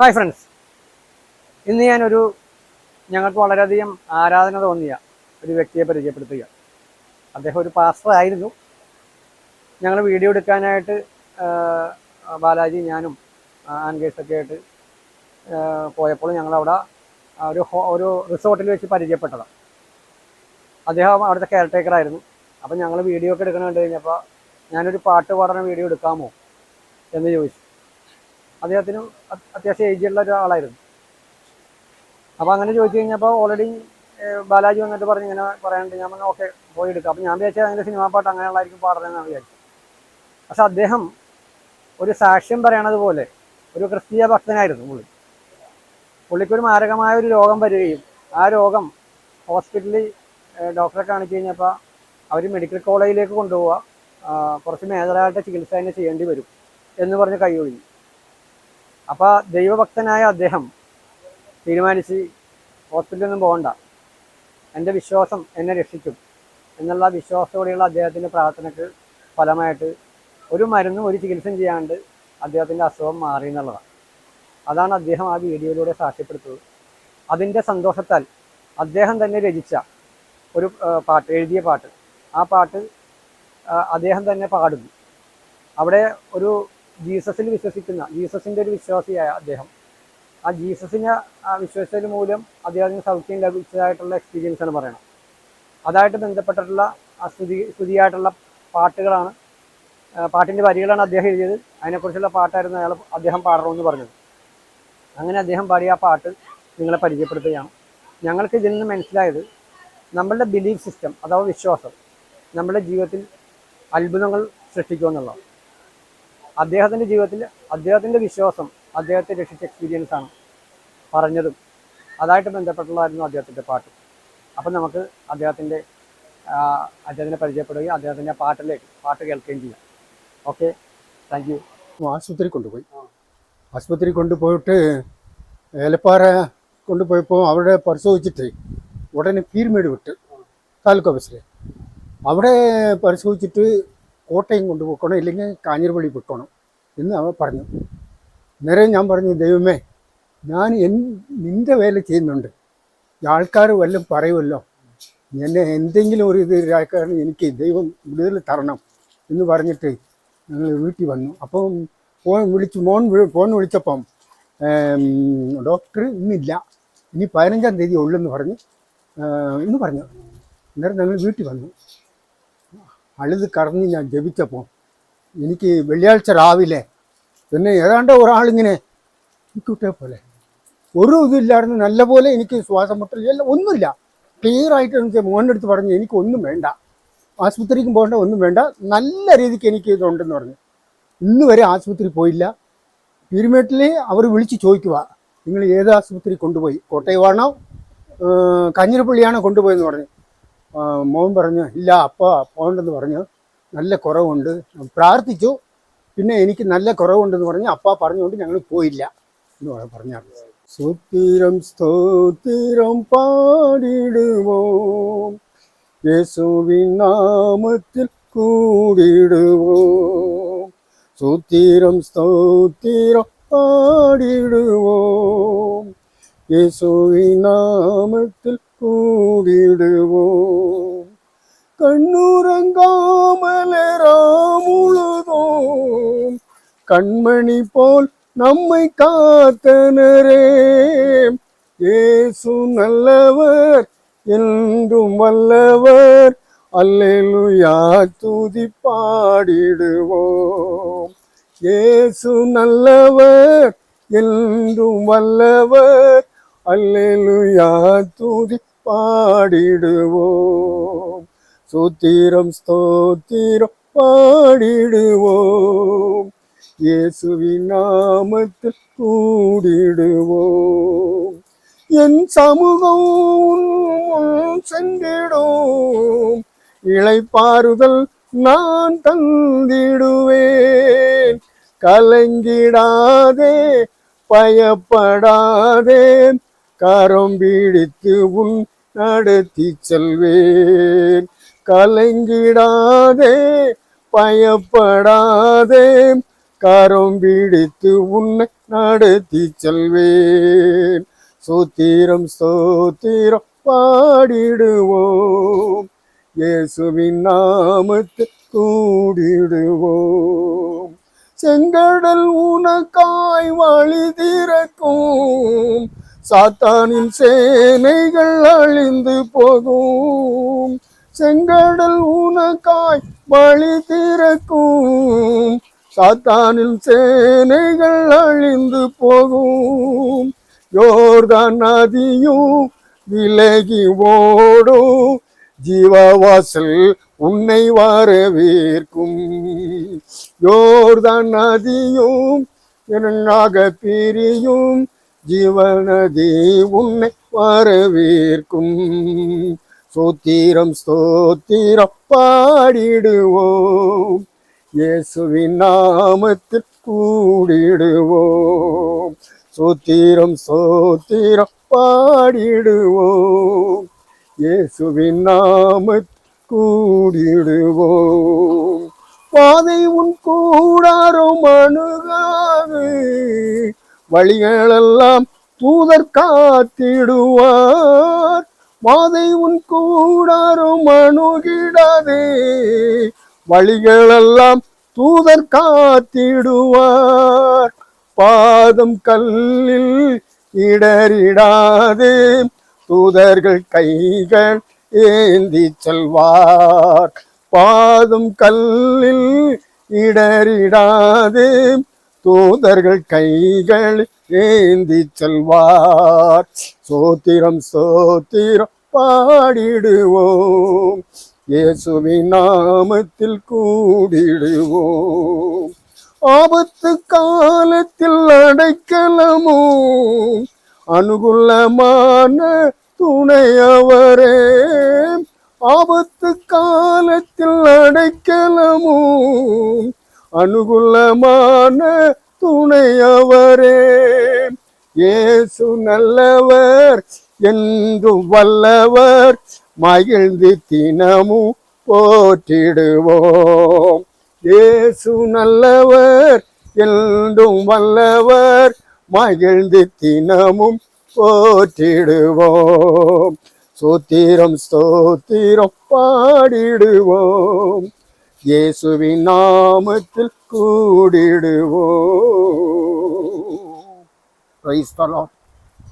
Hi friends ഇന്ന് ഞാനൊരു ഞങ്ങൾക്ക് വളരെയധികം ആരാധന തോന്നിയ ഒരു വ്യക്തിയെ പരിചയപ്പെടുത്തുക. അദ്ദേഹം ഒരു പാസ്റ്റർ ആയിരുന്നു. ഞങ്ങൾ വീഡിയോ എടുക്കാനായിട്ട് ബാലാജി ഞാനും ആൻഗേഴ്സൊക്കെ ആയിട്ട് പോയപ്പോൾ ഞങ്ങളവിടെ ഒരു ഒരു റിസോർട്ടിൽ വെച്ച് പരിചയപ്പെട്ടതാണ് അദ്ദേഹം അവിടുത്തെ കെയർ ടേക്കർ ആയിരുന്നു. അപ്പം ഞങ്ങൾ വീഡിയോ ഒക്കെ എടുക്കണം കണ്ടു കഴിഞ്ഞപ്പോൾ ഞാനൊരു പാട്ട് പാടുന്ന വീഡിയോ എടുക്കാമോ? എന്ന് ചോദിച്ചു. അദ്ദേഹത്തിനും അത്യാവശ്യം ഉള്ള ഒരാളായിരുന്നു. അപ്പോൾ അങ്ങനെ ചോദിച്ചു കഴിഞ്ഞപ്പോൾ ഓൾറെഡി ബാലാജി വന്നിട്ട് പറഞ്ഞു ഇങ്ങനെ പറയാനുണ്ട്. ഞാൻ പറഞ്ഞു ഓക്കെ പോയി എടുക്കാം. അപ്പോൾ ഞാൻ വിചാരിച്ചത് അതിന്റെ സിനിമാ പാട്ട് അങ്ങനെയുള്ളതായിരിക്കും പാടുന്നതെന്നാണ് വിചാരിച്ചത്. പക്ഷെ അദ്ദേഹം ഒരു സാക്ഷ്യം പറയണത് പോലെ ഒരു ക്രിസ്തീയ ഭക്തനായിരുന്നു പുള്ളി. പുള്ളിക്കൊരു മാരകമായ ഒരു രോഗം വരികയും ആ രോഗം ഹോസ്പിറ്റലിൽ ഡോക്ടറെ കാണിച്ചു കഴിഞ്ഞപ്പോൾ അവർ മെഡിക്കൽ കോളേജിലേക്ക് കൊണ്ടുപോവുക കുറച്ച് മേജറായിട്ട് ചികിത്സ തന്നെ ചെയ്യേണ്ടി വരും എന്ന് പറഞ്ഞ് കൈയൊഴിഞ്ഞു. അപ്പോൾ ദൈവഭക്തനായ അദ്ദേഹം തീരുമാനിച്ച് ഹോസ്പിറ്റലൊന്നും പോകണ്ട. എന്റെ വിശ്വാസം എന്നെ രക്ഷിക്കും എന്നുള്ള വിശ്വാസത്തോടെയുള്ള അദ്ദേഹത്തിന്റെ പ്രാർത്ഥനയ്ക്ക് ഫലമായിട്ട് ഒരു മരുന്നും ഒരു ചികിത്സയും ചെയ്യാണ്ട് അദ്ദേഹത്തിന്റെ അസുഖം മാറി എന്നുള്ളതാണ്. അതാണ് അദ്ദേഹം ആ വീഡിയോയിലൂടെ സാക്ഷ്യപ്പെടുത്തുന്നത്. അതിന്റെ സന്തോഷത്താൽ അദ്ദേഹം തന്നെ രചിച്ച ഒരു പാട്ട് എഴുതിയ പാട്ട്. ആ പാട്ട് അദ്ദേഹം തന്നെ പാടുന്നു. അവിടെ ഒരു ജീസസിൽ വിശ്വസിക്കുന്ന ജീസസിന്റെ ഒരു വിശ്വാസിയായ അദ്ദേഹം. ആ ജീസസിനെ വിശ്വസിച്ചതിന് വിശ്വസിച്ചത് മൂലം അദ്ദേഹത്തിന് സൗഖ്യം ലഭിച്ചതായിട്ടുള്ള എക്സ്പീരിയൻസ് ആണ് പറയണം അതായിട്ട് ബന്ധപ്പെട്ടിട്ടുള്ള സ്തുതി സ്തുതിയായിട്ടുള്ള പാട്ടുകളാണ് പാട്ടിന്റെ വരികളാണ് അദ്ദേഹം എഴുതിയത്. അതിനെക്കുറിച്ചുള്ള പാട്ടായിരുന്നു അയാൾ അദ്ദേഹം പാടണമെന്ന് പറഞ്ഞത്. അങ്ങനെ അദ്ദേഹം പാടിയ ആ പാട്ട് നിങ്ങളെ പരിചയപ്പെടുത്തുകയാണ്. ഞങ്ങൾക്ക് ഇതിൽ നിന്ന് മനസ്സിലായത് നമ്മളുടെ ബിലീഫ് സിസ്റ്റം അഥവാ വിശ്വാസം നമ്മുടെ ജീവിതത്തിൽ അത്ഭുതങ്ങൾ സൃഷ്ടിക്കുമെന്നുള്ളതാണ്. അദ്ദേഹത്തിന്റെ ജീവിതത്തിൽ അദ്ദേഹത്തിന്റെ വിശ്വാസം അദ്ദേഹത്തെ രക്ഷിച്ച എക്സ്പീരിയൻസ് ആണ് പറഞ്ഞതും. അതായിട്ട് ബന്ധപ്പെട്ടുള്ളതായിരുന്നു അദ്ദേഹത്തിന്റെ പാട്ട്. അപ്പം നമുക്ക് അദ്ദേഹത്തിന്റെ അദ്ദേഹത്തിനെ പരിചയപ്പെടുകയും അദ്ദേഹത്തിന്റെ പാട്ടിലേക്ക് പാട്ട് കേൾക്കുകയും ചെയ്യാം. ഓക്കെ താങ്ക് യു ആശുപത്രി കൊണ്ടുപോയി. ആശുപത്രി കൊണ്ടുപോയിട്ട് ഏലപ്പാറ കൊണ്ടുപോയപ്പോൾ അവിടെ പരിശോധിച്ചിട്ട് ഉടനെ പീരുമേട് വിട്ട് താലൂക്ക് ഓഫീസിൽ അവിടെ പരിശോധിച്ചിട്ട് കോട്ടയം കൊണ്ടുപോക്കണം ഇല്ലെങ്കിൽ കാഞ്ഞിരപ്പള്ളി പൊയ്ക്കണം എന്ന് അവ പറഞ്ഞു. നേരെ ഞാൻ പറഞ്ഞു ദൈവമേ ഞാൻ എൻ നിന്റെ വേല ചെയ്യുന്നുണ്ട്. ആൾക്കാർ വല്ലതും പറയുമല്ലോ എന്നെ എന്തെങ്കിലും ഒരു ഇത് കാരണം എനിക്ക് ദൈവം വിടുതൽ തരണം എന്ന് പറഞ്ഞിട്ട് ഞങ്ങൾ വീട്ടിൽ വന്നു. അപ്പം ഫോൺ വിളിച്ച് മോൻ ഫോൺ വിളിച്ചപ്പം ഡോക്ടർ ഇന്നില്ല. ഇനി പതിനഞ്ചാം തീയതി ഉള്ളെന്ന് പറഞ്ഞു ഇന്ന് പറഞ്ഞു. അന്നേരം ഞങ്ങൾ വീട്ടിൽ വന്നു. അഴുത് കറഞ്ഞ് ഞാൻ ജപിച്ചപ്പോൾ എനിക്ക് വെള്ളിയാഴ്ച രാവിലെ പിന്നെ ഏതാണ്ട് ഒരാളിങ്ങനെ എനിക്കിട്ടേ പോലെ. ഒരു ഇതില്ലായിരുന്നു. നല്ലപോലെ എനിക്ക് ശ്വാസം മുട്ടില്ല എല്ലാം ഒന്നുമില്ല. ക്ലിയർ ആയിട്ട് എനിക്ക് മോന്റെ അടുത്ത് പറഞ്ഞു എനിക്കൊന്നും വേണ്ട. ആശുപത്രിക്കും പോകേണ്ട ഒന്നും വേണ്ട. നല്ല രീതിക്ക് എനിക്ക് ഇതുണ്ടെന്ന് പറഞ്ഞു. ഇന്ന് വരെ ആശുപത്രി പോയില്ല. പീരുമേട്ടിൽ അവർ വിളിച്ച് ചോദിക്കുക നിങ്ങൾ ഏത് ആശുപത്രി കൊണ്ടുപോയി? കോട്ടയമാണോ? കഞ്ഞിരപ്പള്ളിയാണോ കൊണ്ടുപോയെന്ന് പറഞ്ഞു. മോൻ പറഞ്ഞു ഇല്ല അപ്പ പോകണ്ടെന്ന് പറഞ്ഞു. നല്ല കുറവുണ്ട്. പ്രാർത്ഥിച്ചു. പിന്നെ എനിക്ക് നല്ല കുറവുണ്ടെന്ന് പറഞ്ഞു അപ്പ പറഞ്ഞുകൊണ്ട് ഞങ്ങൾ പോയില്ല എന്ന് പറഞ്ഞു സ്തോത്തിരം സ്തോത്രം പാടിടുമോ? യേശുവിൻ നാമത്തിൽ കൂടിടുവോം സ്തോത്രം സ്തോത്രം പാടിടുവോം യേശുവിൻ നാമത്തിൽ கூடிடுவோம். கண்ணுறங்காமலராமுழுதோம் கண்மணி போல் நம்மை காத்தனரே. ஏசு நல்லவர் என்றும் வல்லவர். அல்லேலுயா துதி பாடிடுவோம். ஏசு நல்லவர் என்றும் வல்லவர். அல்லேலுயா துதி பாடிடுவோம். சூத்திரம் ஸ்தோத்திரம் பாடிடுவோம். இயேசுவின் நாமத்தில் கூடிடுவோம். என் சமூகம் சென்றிடும். இழைப்பாறுதல் நான் தந்திடுவேன். கலங்கிடாதே பயப்படாதேன் கரம் பிடித்து உன் நடத்தி செல்வேன். கலங்கிடாதே பயப்படாதே கரம் பிடித்து உன்னை நடத்தி செல்வேன். சூத்திரம் சோத்திரம் பாடிடுவோம். இயேசுவின் நாமத்து கூடிடுவோம் செங்கடல் உனக்காய் வழி திறக்கும். சாத்தானின் சேனைகள் அழிந்து போகும். செங்கடல் உனக்காய் வழி திறக்கும். சாத்தானின் சேனைகள் அழிந்து போகும். யோர்தான் நதியும் விலகி ஓடும். ஜீவவாசல் உன்னை வரவேற்கும். யோர்தான் நதியும் இரண்டாக பிரியும். ஜீவநதி உன்னை வரவேற்கும். சோத்திரம் ஸ்தோத்திரம் பாடிடுவோம். இயேசுவின் நாமத்தில் கூடிடுவோம். சோத்திரம் சோத்திரம் பாடிடுவோம். இயேசுவின் நாமத்தில் கூடிடுவோம். பாதை உன் கூடாரம் அணுகாது. வழிகளெல்லாம் தூதர் காத்திடுவார். பாதை உன் கூடாரும் அணுகிடாதே. வழிகளெல்லாம் தூதர் காத்திடுவார். பாதம் கல்லில் இடரிடாதே தூதர்கள் கைகள் ஏந்தி செல்வார். பாதம் கல்லில் இடரிடாதே தூதர்கள் கைகள் ஏந்தி செல்வார். சோத்திரம் சோத்திரம் பாடிடுவோம். இயேசுவின் நாமத்தில் கூடிடுவோம். ஆபத்து காலத்தில் அடைக்கலமோ? அனுகூலமான துணையவரே ஆபத்து காலத்தில் அடைக்கலமோ? அனுகூலமான துணையவரே இயேசு நல்லவர் என்று வல்லவர். மகிழ்ந்து தினமும் போற்றிடுவோம். இயேசு நல்லவர் என்றும் வல்லவர். மகிழ்ந்து தினமும் போற்றிடுவோம். சோத்திரம் ஸ்தோத்திரம் பாடிடுவோம். இயேசுவின் நாமத்தில் கூடிடுவோம். Price the